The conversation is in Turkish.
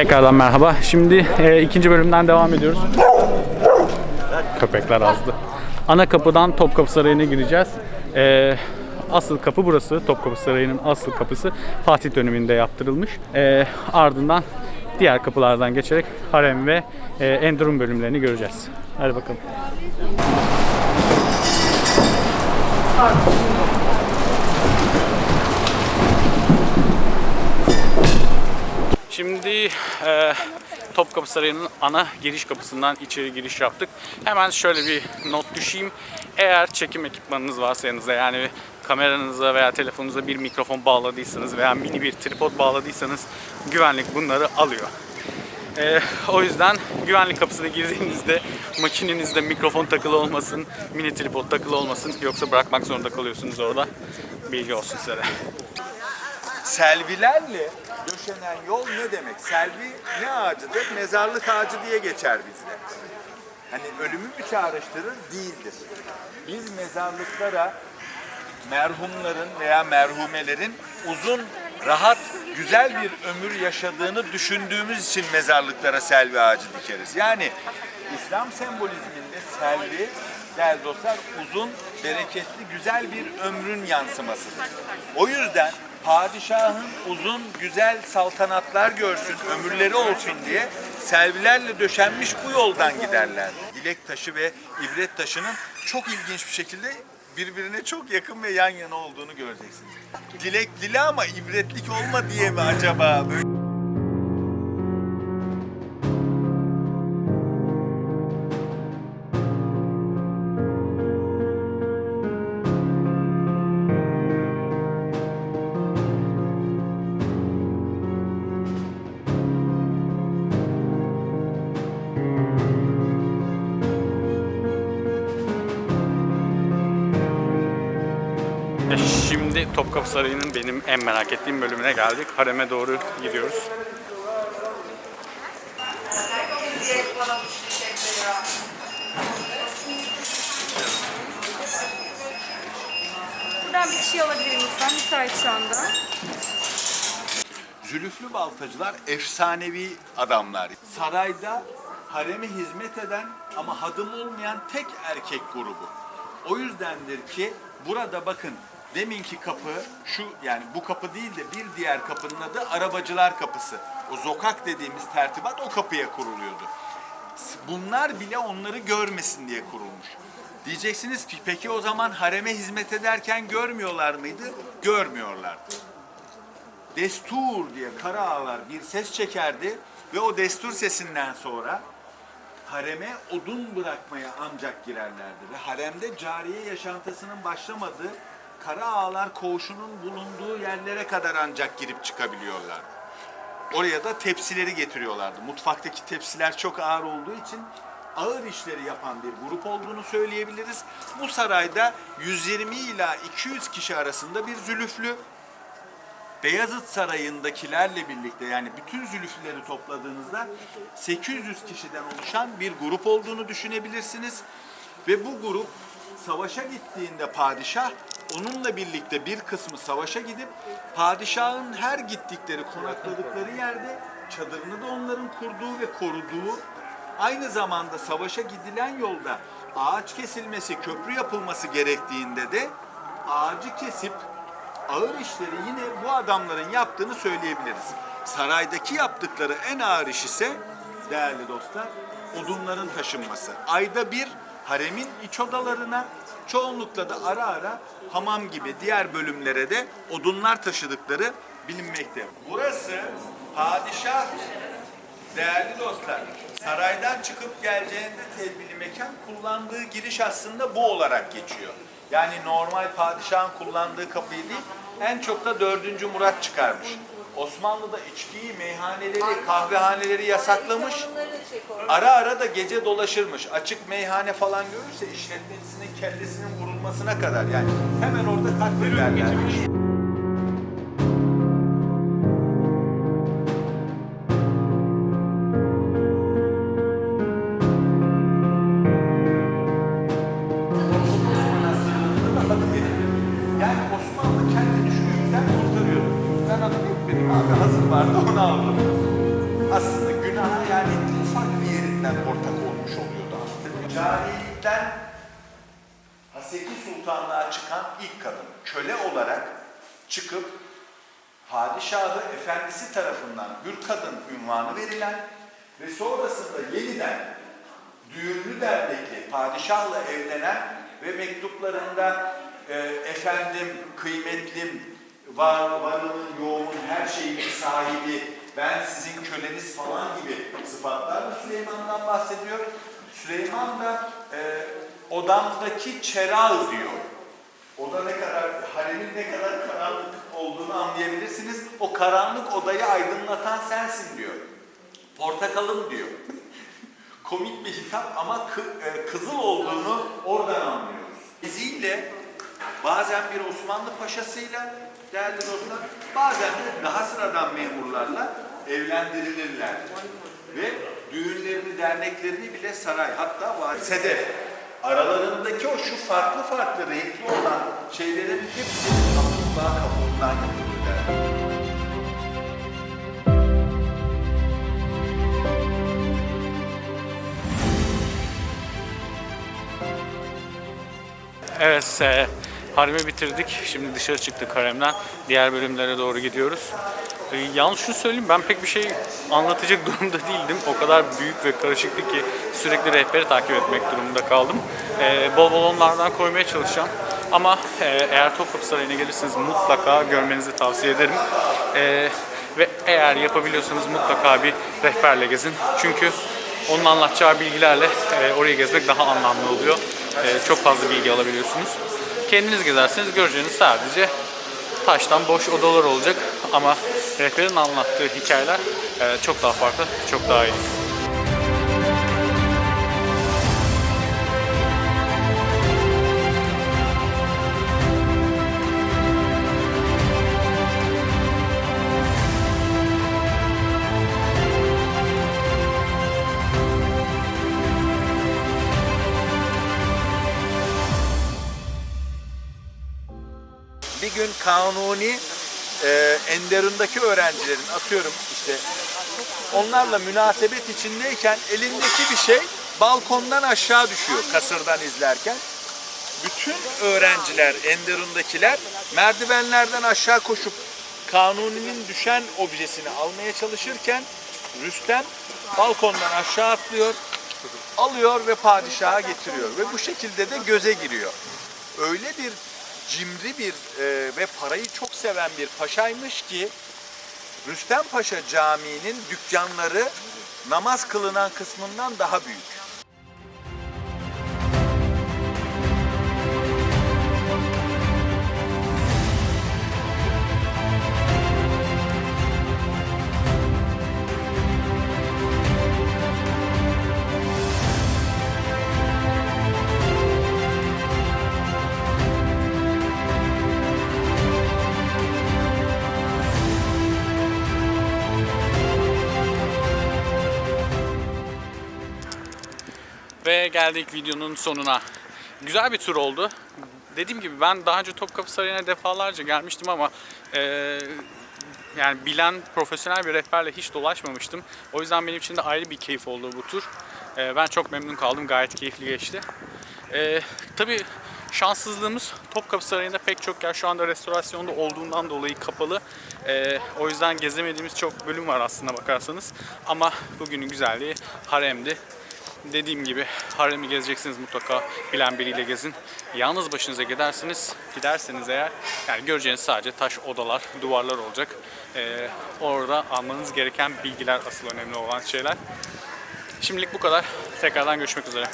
Tekrardan merhaba. Şimdi e, ikinci bölümden devam ediyoruz. Köpekler azdı. Ana kapıdan Topkapı Sarayı'na gireceğiz. E, asıl kapı burası. Topkapı Sarayı'nın asıl kapısı Fatih döneminde yaptırılmış. E, ardından diğer kapılardan geçerek harem ve e, Endurum bölümlerini göreceğiz. Hadi bakalım. Şimdi e, Topkapı Sarayı'nın ana giriş kapısından içeri giriş yaptık. Hemen şöyle bir not düşeyim. Eğer çekim ekipmanınız varsa yanınızda yani kameranıza veya telefonunuza bir mikrofon bağladıysanız veya mini bir tripod bağladıysanız güvenlik bunları alıyor. E, o yüzden güvenlik kapısına girdiğinizde makinenizde mikrofon takılı olmasın, mini tripod takılı olmasın yoksa bırakmak zorunda kalıyorsunuz orada. Bilgi olsun size. Selvilerle döşenen yol ne demek? Selvi ne ağacıdır? Mezarlık ağacı diye geçer bizde. Hani ölümü mü çağrıştırır? Değildir. Biz mezarlıklara merhumların veya merhumelerin uzun, rahat, güzel bir ömür yaşadığını düşündüğümüz için mezarlıklara selvi ağacı dikeriz. Yani İslam sembolizminde selvi değerli dostlar uzun, bereketli, güzel bir ömrün yansımasıdır. O yüzden padişahın uzun, güzel saltanatlar görsün, ömürleri olsun diye selvilerle döşenmiş bu yoldan giderler. Dilek taşı ve ibret taşının çok ilginç bir şekilde birbirine çok yakın ve yan yana olduğunu göreceksiniz. Dilek dile ama ibretlik olma diye mi acaba? Böyle Şimdi Topkapı Sarayı'nın benim en merak ettiğim bölümüne geldik. Harem'e doğru gidiyoruz. Buradan bir kişi alabilir miyim lütfen? Müsait şu anda. Zülüflü baltacılar efsanevi adamlar. Sarayda hareme hizmet eden ama hadım olmayan tek erkek grubu. O yüzdendir ki burada bakın deminki kapı şu yani bu kapı değil de bir diğer kapının adı arabacılar kapısı. O zokak dediğimiz tertibat o kapıya kuruluyordu. Bunlar bile onları görmesin diye kurulmuş. Diyeceksiniz ki peki o zaman hareme hizmet ederken görmüyorlar mıydı? Görmüyorlardı destur diye kara ağlar bir ses çekerdi ve o destur sesinden sonra hareme odun bırakmaya ancak girerlerdi ve haremde cariye yaşantısının başlamadığı kara ağlar koğuşunun bulunduğu yerlere kadar ancak girip çıkabiliyorlar. Oraya da tepsileri getiriyorlardı. Mutfaktaki tepsiler çok ağır olduğu için ağır işleri yapan bir grup olduğunu söyleyebiliriz. Bu sarayda 120 ila 200 kişi arasında bir zülüflü Beyazıt Sarayı'ndakilerle birlikte yani bütün zülüfleri topladığınızda 800 kişiden oluşan bir grup olduğunu düşünebilirsiniz. Ve bu grup savaşa gittiğinde padişah onunla birlikte bir kısmı savaşa gidip padişahın her gittikleri konakladıkları yerde çadırını da onların kurduğu ve koruduğu aynı zamanda savaşa gidilen yolda ağaç kesilmesi, köprü yapılması gerektiğinde de ağacı kesip ağır işleri yine bu adamların yaptığını söyleyebiliriz. Saraydaki yaptıkları en ağır iş ise değerli dostlar odunların taşınması. Ayda bir haremin iç odalarına çoğunlukla da ara ara hamam gibi diğer bölümlere de odunlar taşıdıkları bilinmekte. Burası padişah Değerli dostlar, saraydan çıkıp geleceğinde tedbirli mekan kullandığı giriş aslında bu olarak geçiyor. Yani normal padişahın kullandığı kapıyı değil, en çok da 4. Murat çıkarmış. Osmanlı'da içkiyi, meyhaneleri, kahvehaneleri yasaklamış. Ara ara da gece dolaşırmış. Açık meyhane falan görürse işletmecisinin kellesinin vurulmasına kadar yani hemen orada katlederlermiş. Yani Osmanlı kendi düşkünlükten kurtarıyordu. Ben adam etmedim abi hazır vardı onu aldım. aslında günaha yani ufak bir yerinden ortak olmuş oluyordu artık. Carilikten Haseki Sultanlığa çıkan ilk kadın köle olarak çıkıp padişahı efendisi tarafından hür kadın ünvanı verilen ve sonrasında yeniden düğünlü dernekli padişahla evlenen ve mektuplarında e, efendim kıymetlim var, varının yoğumun her şeyin sahibi ben sizin köleniz falan gibi sıfatlarla Süleyman'dan bahsediyor. Süleyman da e, odamdaki çerağ diyor. Oda ne kadar, haremin ne kadar karanlık olduğunu anlayabilirsiniz. O karanlık odayı aydınlatan sensin diyor. Portakalım diyor. Komik bir hitap ama kı- e, kızıl olduğunu oradan anlıyoruz. Biziyle bazen bir Osmanlı paşasıyla değerli dostlar, bazen de daha sıradan memurlarla evlendirilirler. Ve düğünlerini, derneklerini bile saray, hatta var sedef. Aralarındaki o şu farklı farklı renkli olan şeylerin hepsi kaplumbağa kabuğundan yapılır. Evet, haremi bitirdik. Şimdi dışarı çıktık haremden. Diğer bölümlere doğru gidiyoruz. E, yalnız şunu söyleyeyim, ben pek bir şey anlatacak durumda değildim. O kadar büyük ve karışıktı ki sürekli rehberi takip etmek durumunda kaldım. E, bol bol onlardan koymaya çalışacağım. Ama e, eğer Topkapı Sarayı'na gelirseniz mutlaka görmenizi tavsiye ederim. E, ve eğer yapabiliyorsanız mutlaka bir rehberle gezin. Çünkü onun anlatacağı bilgilerle e, orayı gezmek daha anlamlı oluyor. E, çok fazla bilgi alabiliyorsunuz. Kendiniz gezerseniz göreceğiniz sadece taştan boş odalar olacak ama rehberin anlattığı hikayeler e, çok daha farklı, çok daha iyi. Bir gün kanuni e, Enderun'daki öğrencilerin atıyorum işte onlarla münasebet içindeyken elindeki bir şey balkondan aşağı düşüyor kasırdan izlerken. Bütün öğrenciler, Enderun'dakiler merdivenlerden aşağı koşup kanuninin düşen objesini almaya çalışırken Rüstem balkondan aşağı atlıyor, alıyor ve padişaha getiriyor ve bu şekilde de göze giriyor. Öyle bir cimri bir e, ve parayı çok seven bir paşaymış ki Rüstem Paşa Camii'nin dükkanları namaz kılınan kısmından daha büyük. Ve geldik videonun sonuna. Güzel bir tur oldu. Dediğim gibi ben daha önce Topkapı Sarayı'na defalarca gelmiştim ama eee, yani bilen profesyonel bir rehberle hiç dolaşmamıştım. O yüzden benim için de ayrı bir keyif oldu bu tur. Eee, ben çok memnun kaldım. Gayet keyifli geçti. Eee tabii şanssızlığımız Topkapı Sarayı'nda pek çok yer şu anda restorasyonda olduğundan dolayı kapalı. Eee, o yüzden gezemediğimiz çok bölüm var aslında bakarsanız. Ama bugünün güzelliği haremdi. Dediğim gibi haremi gezeceksiniz mutlaka bilen biriyle gezin. Yalnız başınıza gidersiniz, giderseniz eğer yani göreceğiniz sadece taş odalar, duvarlar olacak. Ee, orada almanız gereken bilgiler asıl önemli olan şeyler. Şimdilik bu kadar. Tekrardan görüşmek üzere.